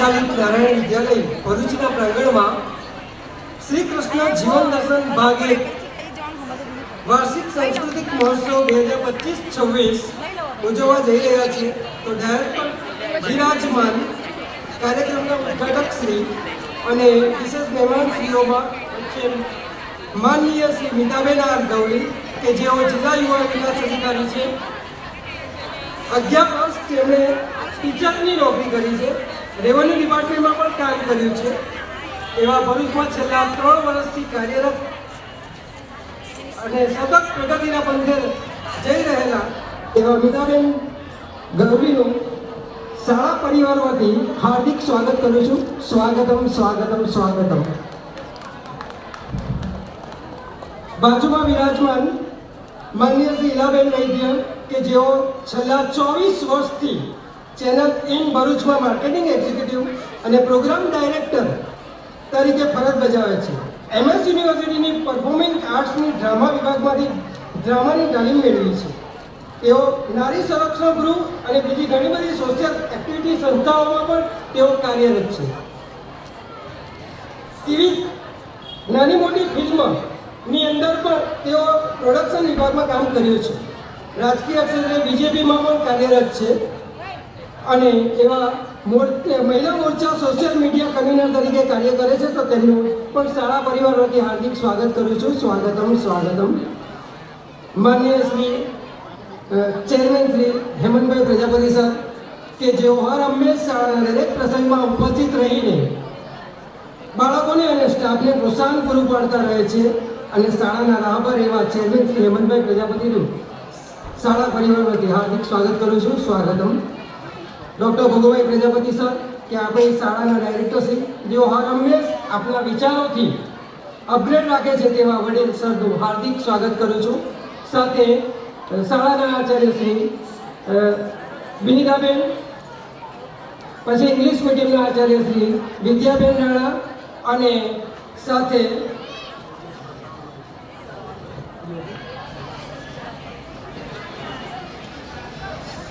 સંચાલિત નારાયણ વિદ્યાલય ભરૂચના પ્રાંગણમાં શ્રી કૃષ્ણ જીવન દર્શન ભાગ એક, વાર્ષિક સાંસ્કૃતિક મહોત્સવ બે હજાર પચીસ છવ્વીસ ઉજવવા જઈ રહ્યા છે તો ડાયરેક્ટર વિરાજમાન કાર્યક્રમના ઉદઘાટક શ્રી અને વિશેષ મહેમાન શ્રીઓમાં માનનીય શ્રી મીતાબેન આર ગવલી કે જેઓ જિલ્લા યુવા વિકાસ અધિકારી છે. અગિયાર વર્ષ તેમણે ટીચરની નોકરી કરી છે. રેવન્યુ ડિપાર્ટમેન્ટમાં પણ કામ કર્યું છે. એવા ભરૂચમાં છેલ્લા ત્રણ વર્ષથી કાર્યરત અને સતત પ્રગતિના પંથે જઈ રહેલા એવા મીતાબેન ગૌરીનું શાળા પરિવારમાંથી હાર્દિક સ્વાગત કરું છું. સ્વાગતમ સ્વાગતમ સ્વાગતમ. બાજુમાં વિરાજમાન માન્ય શ્રી ઇલાબેન વૈદ્ય કે જેઓ છેલ્લા ચોવીસ વર્ષથી ચેનલ ઇન ભરૂચમાં માર્કેટિંગ એક્ઝિક્યુટિવ અને પ્રોગ્રામ ડાયરેક્ટર તરીકે ફરજ બજાવે છે. એમએસ યુનિવર્સિટીની પરફોર્મિંગ આર્ટ્સની ડ્રામા વિભાગમાંથી ડ્રામાની તાલીમ મેળવી છે. તેઓ નારી સંરક્ષણ ગૃહ અને બીજી ઘણી બધી સોશિયલ એક્ટિવિટી સંસ્થાઓમાં પણ તેઓ કાર્યરત છે. ટીવી નાની મોટી ફિલ્મની અંદર પણ તેઓ પ્રોડક્શન વિભાગમાં કામ કર્યું છે. રાજકીય ક્ષેત્રે બીજેપીમાં પણ કાર્યરત છે. અને એવા મહિલા મોરચા સોશિયલ મીડિયા કન્વીનર તરીકે કાર્ય કરે છે, તો તેમનું પણ શાળા પરિવાર વતી હાર્દિક સ્વાગત કરું છું. સ્વાગતમ સ્વાગતમ. માન્ય શ્રી ચેરમેન શ્રી હેમંતભાઈ પ્રજાપતિ સર, કે જેઓ હર હંમેશ શાળાના દરેક પ્રસંગમાં ઉપસ્થિત રહીને બાળકોને અને સ્ટાફને પ્રોત્સાહન પૂરું પાડતા રહે છે અને શાળાના રાહબર એવા ચેરમેન શ્રી હેમંતભાઈ પ્રજાપતિનું શાળા પરિવાર વતી હાર્દિક સ્વાગત કરું છું. સ્વાગતમ. ડૉક્ટર ભગુભાઈ પ્રજાપતિ સર, કે આપણી શાળાના ડાયરેક્ટર છે જેઓ હર હંમેશ આપણા વિચારોથી અપગ્રેડ રાખે છે તેવા વડીલ સરનું હાર્દિક સ્વાગત કરું છું. સાથે શાળાના આચાર્ય શ્રી વિનીતાબેન, પછી ઇંગ્લિશ મીડિયમના આચાર્ય શ્રી વિદ્યાબેન રાણા અને સાથે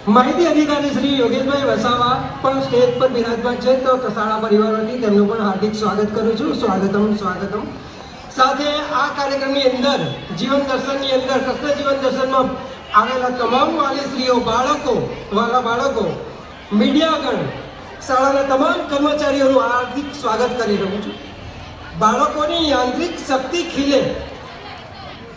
માહિતી અધિકારી શ્રી યોગેશભાઈ વસાવા પણ સ્ટેજ પર બિરાજમાન છે તો શાળા પરિવાર વતી તેમનું પણ હાર્દિક સ્વાગત કરું છું. સ્વાગતમ સ્વાગતમ. સાથે આ કાર્યક્રમની અંદર, જીવન દર્શનની અંદર, કૃષ્ણ જીવન દર્શનમાં આવેલા તમામ વાલીશ્રીઓ બાળકો, વાલા બાળકો મીડિયાગણ શાળાના તમામ કર્મચારીઓનું હાર્દિક સ્વાગત કરી રહ્યું છું. બાળકોની યાંત્રિક શક્તિ ખીલે.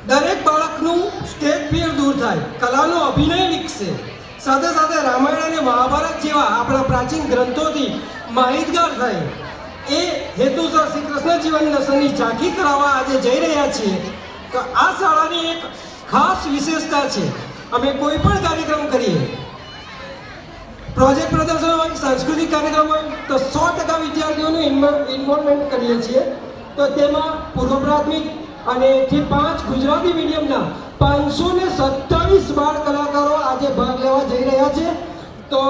દરેક બાળકનું સ્ટેજ ફિયર દૂર થાય. કલાનો અભિનય વિકસે. સાથે સાથે રામાયણ અને મહાભારત જેવા આપણા પ્રાચીન ગ્રંથોથી માહિતગાર થાય. એ હેતુસર શ્રી કૃષ્ણ જીવન દર્શનની ઝાંખી કરાવવા આજે જઈ રહ્યા છીએ. તો આ શાળાની એક ખાસ વિશેષતા છે. અમે કોઈ પણ કાર્યક્રમ કરીએ. પ્રોજેક્ટ પ્રદર્શન હોય, સાંસ્કૃતિક કાર્યક્રમ હોય, તો સો ટકા વિદ્યાર્થીઓનું ઇન્વોલ્વમેન્ટ કરીએ છીએ. તો તેમાં પૂર્વ પ્રાથમિક અને જે પાંચ ગુજરાતી મીડિયમના પાંચસો ને સત્તાવીસ બાળ કલાકારો આજે ભાગ લેવા જઈ રહ્યા છે. તો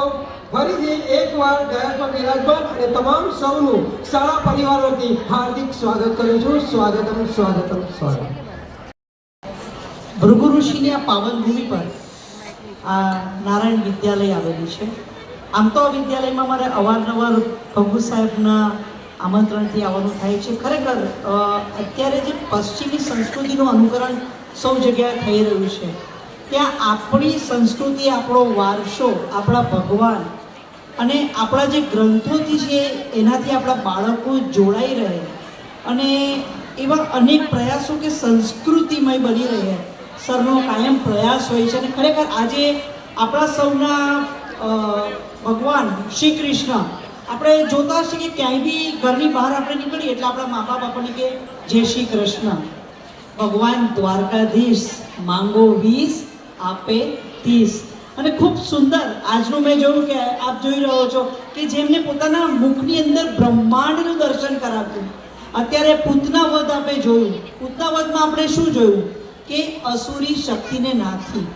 ફરીથી એકવાર ગાયકમાં બિરાજમાન અને તમામ સૌનું શાળા પરિવાર વતી હાર્દિક સ્વાગત કરું છું. સ્વાગતમ સ્વાગતમ, સ્વાગત. ભૃગુ ઋષિની આ પાવન ભૂમિ પર આ નારાયણ વિદ્યાલય આવેલું છે. આમ તો વિદ્યાલયમાં મારે અવારનવાર ભગુ સાહેબના આમંત્રણથી આવવાનું થાય છે. ખરેખર અત્યારે જે પશ્ચિમી સંસ્કૃતિનું અનુકરણ સૌ જગ્યાએ થઈ રહ્યું છે. ત્યાં આપણી સંસ્કૃતિ, આપણો વારસો, આપણા ભગવાન અને આપણા જે ગ્રંથોથી છે એનાથી આપણા બાળકો જોડાઈ રહે. અને એવા અનેક પ્રયાસો કે સંસ્કૃતિમય બની રહે સરનો કાયમ પ્રયાસ હોય છે અને ખરેખર આજે આપણા સૌના ભગવાન શ્રી કૃષ્ણ આપણે જોતા છીએ કે ક્યાંય બી ઘરની બહાર આપણે નીકળીએ એટલે આપણા મા બાપ આપણને કે જય શ્રી કૃષ્ણ. ભગવાન દ્વારકાધીશ, માંગો વીસ, આપે ત્રીસ. અને ખૂબ સુંદર, આજનું મેં જોયું કે આપ જોઈ રહ્યો છો કે જેમને પોતાના મુખની અંદર બ્રહ્માંડનું દર્શન કરાવ્યું. અત્યારે પૂતના વધ આપણે જોયું. પૂતના વધમાં આપણે શું જોયું? કે અસુરી શક્તિને નાથી.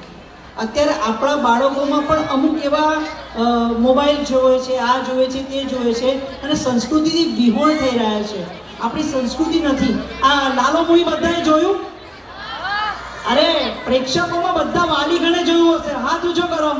અત્યારે આપણા બાળકોમાં પણ અમુક એવા મોબાઈલ જોવે છે, આ જોવે છે, તે જોવે છે અને સંસ્કૃતિથી વિહોણ થઈ રહ્યા છે. આપણી સંસ્કૃતિ નથી. આ લાલો મૂવી બધાએ જોયું? અરે, પ્રેક્ષકોમાં બધા વાલી ગણે જોયું હશે. હાથ ઊંચો કરો.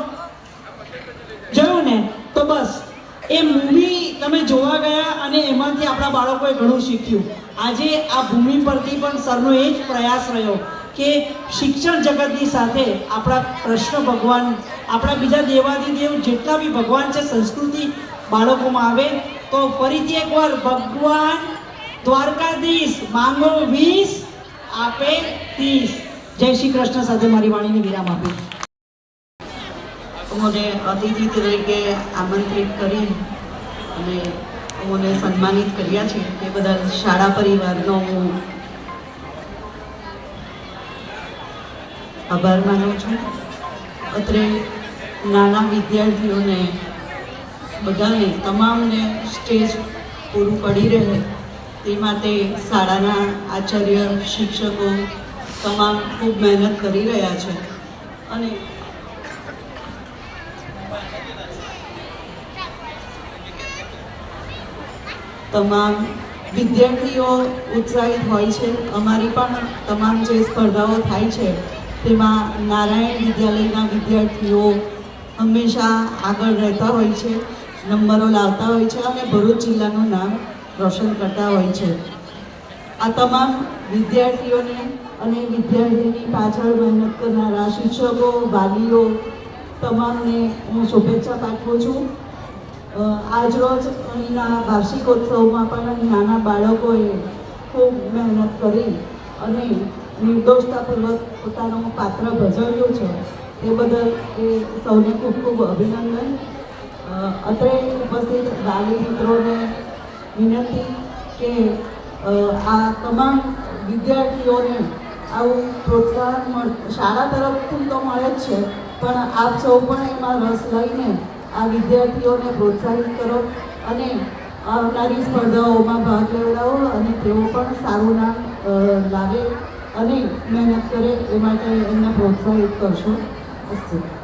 જોયું ને? તો બસ. એ મૂવી તમે જોવા ગયા અને એમાંથી આપણા બાળકોએ ઘણું શીખ્યું. આજે આ ભૂમિ પરથી પણ સરનો એ જ પ્રયાસ રહ્યો. કે શિક્ષણ જગતની સાથે આપણા કૃષ્ણ ભગવાન, આપણા બીજા દેવાદિદેવ જેટલા બી ભગવાન છે, સંસ્કૃતિ બાળકોમાં આવે, તો ફરીથી એકવાર ભગવાન દ્વારકાધીશ માંગો વીસ, આપે ત્રીસ. જય શ્રી કૃષ્ણ સાથે મારી વાણીને વિરામ આપે. મને અતિથિ તરીકે આમંત્રિત કરી અને મને સન્માનિત કર્યા છે એ બદલ શાળા પરિવારનો હું આભાર માનું છું. અત્રે નાના વિદ્યાર્થીઓને, બધાને, તમામને સ્ટેજ પૂરું પડી રહે તે માટે શાળાના આચાર્ય, શિક્ષકો તમામ ખૂબ મહેનત કરી રહ્યા છે. અને તમામ વિદ્યાર્થીઓ ઉત્સાહિત હોય છે. અમારી પણ તમામ જે સ્પર્ધાઓ થાય છે તેમાં નારાયણ વિદ્યાલયના વિદ્યાર્થીઓ હંમેશા આગળ રહેતા હોય છે, નંબરો લાવતા હોય છે અને ભરૂચ જિલ્લાનું નામ રોશન કરતા હોય છે. આ તમામ વિદ્યાર્થીઓને અને વિદ્યાર્થીની પાછળ મહેનત કરનારા શિક્ષકો, વાલીઓ, તમામને હું શુભેચ્છા પાઠવું છું. આજરોજ અહીંના વાર્ષિકોત્સવમાં પણ નાના બાળકોએ ખૂબ મહેનત કરી અને નિર્દોષતાપૂર્વક પોતાનું પાત્ર ભજવ્યું છે. તે બદલ એ સૌને ખૂબ ખૂબ અભિનંદન. અત્રે ઉપસ્થિત વાલી મિત્રોને વિનંતી કે આ તમામ વિદ્યાર્થીઓને આવું પ્રોત્સાહન મળ, શાળા તરફથી તો મળે જ છે, પણ આપ સૌ પણ એમાં રસ લઈને આ વિદ્યાર્થીઓને પ્રોત્સાહિત કરો અને આવનારી સ્પર્ધાઓમાં ભાગ લેવડાવો અને તેઓ પણ સારું નામ લાવે અને મહેનત કરે એ માટે એમને પ્રોત્સાહિત કરશો. અસ્તુ.